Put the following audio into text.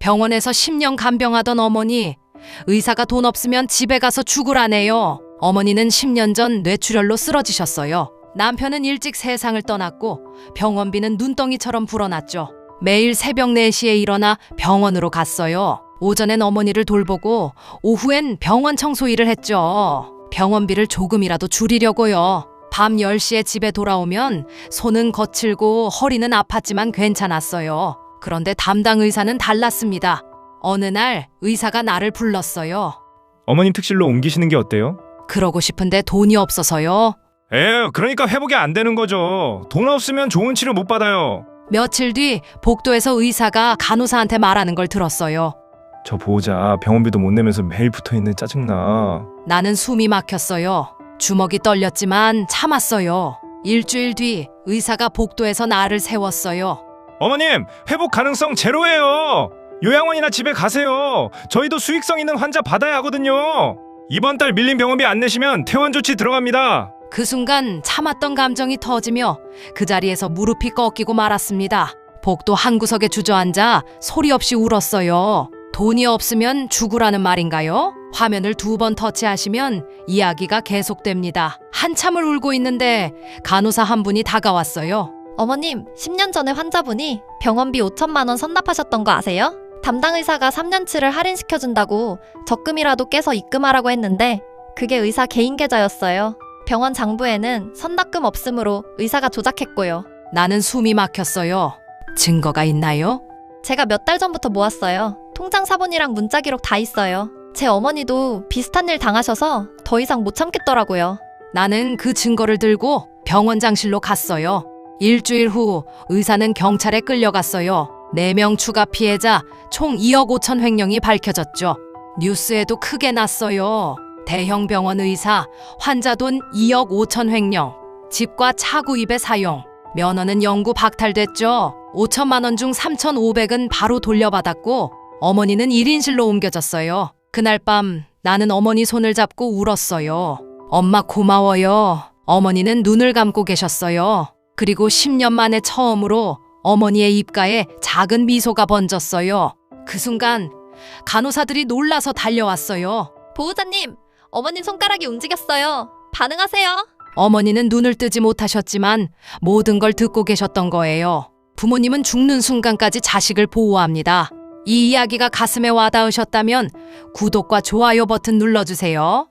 병원에서 10년 간병하던 어머니. 의사가 돈 없으면 집에 가서 죽으라네요. 어머니는 10년 전 뇌출혈로 쓰러지셨어요. 남편은 일찍 세상을 떠났고 병원비는 눈덩이처럼 불어났죠. 매일 새벽 4시에 일어나 병원으로 갔어요. 오전엔 어머니를 돌보고 오후엔 병원 청소 일을 했죠. 병원비를 조금이라도 줄이려고요. 밤 10시에 집에 돌아오면 손은 거칠고 허리는 아팠지만 괜찮았어요. 그런데 담당 의사는 달랐습니다. 어느 날 의사가 나를 불렀어요. 어머님 특실로 옮기시는 게 어때요? 그러고 싶은데 돈이 없어서요. 에, 그러니까 회복이 안 되는 거죠. 돈 없으면 좋은 치료 못 받아요. 며칠 뒤 복도에서 의사가 간호사한테 말하는 걸 들었어요. 저 보호자 병원비도 못 내면서 매일 붙어 있는 짜증나. 나는 숨이 막혔어요. 주먹이 떨렸지만 참았어요. 일주일 뒤 의사가 복도에서 나를 세웠어요. 어머님, 회복 가능성 제로예요. 요양원이나 집에 가세요. 저희도 수익성 있는 환자 받아야 하거든요. 이번 달 밀린 병원비 안 내시면 퇴원 조치 들어갑니다. 그 순간 참았던 감정이 터지며 그 자리에서 무릎이 꺾이고 말았습니다. 복도 한 구석에 주저앉아 소리 없이 울었어요. 돈이 없으면 죽으라는 말인가요? 화면을 두 번 터치하시면 이야기가 계속됩니다. 한참을 울고 있는데 간호사 한 분이 다가왔어요. 어머님, 10년 전에 환자분이 병원비 5천만 원 선납하셨던 거 아세요? 담당 의사가 3년치를 할인시켜준다고 적금이라도 깨서 입금하라고 했는데 그게 의사 개인 계좌였어요. 병원 장부에는 선납금 없음으로 의사가 조작했고요. 나는 숨이 막혔어요. 증거가 있나요? 제가 몇 달 전부터 모았어요. 통장 사본이랑 문자 기록 다 있어요. 제 어머니도 비슷한 일 당하셔서 더 이상 못 참겠더라고요. 나는 그 증거를 들고 병원 장실로 갔어요. 일주일 후 의사는 경찰에 끌려갔어요. 4명 추가 피해자 총 2억 5천 횡령이 밝혀졌죠. 뉴스에도 크게 났어요. 대형 병원 의사, 환자 돈 2억 5천 횡령, 집과 차 구입에 사용, 면허는 영구 박탈됐죠. 5천만 원 중 3,500은 바로 돌려받았고 어머니는 1인실로 옮겨졌어요. 그날 밤 나는 어머니 손을 잡고 울었어요. 엄마 고마워요. 어머니는 눈을 감고 계셨어요. 그리고 10년 만에 처음으로 어머니의 입가에 작은 미소가 번졌어요. 그 순간 간호사들이 놀라서 달려왔어요. 보호자님, 어머님 손가락이 움직였어요. 반응하세요. 어머니는 눈을 뜨지 못하셨지만 모든 걸 듣고 계셨던 거예요. 부모님은 죽는 순간까지 자식을 보호합니다. 이 이야기가 가슴에 와닿으셨다면 구독과 좋아요 버튼 눌러주세요.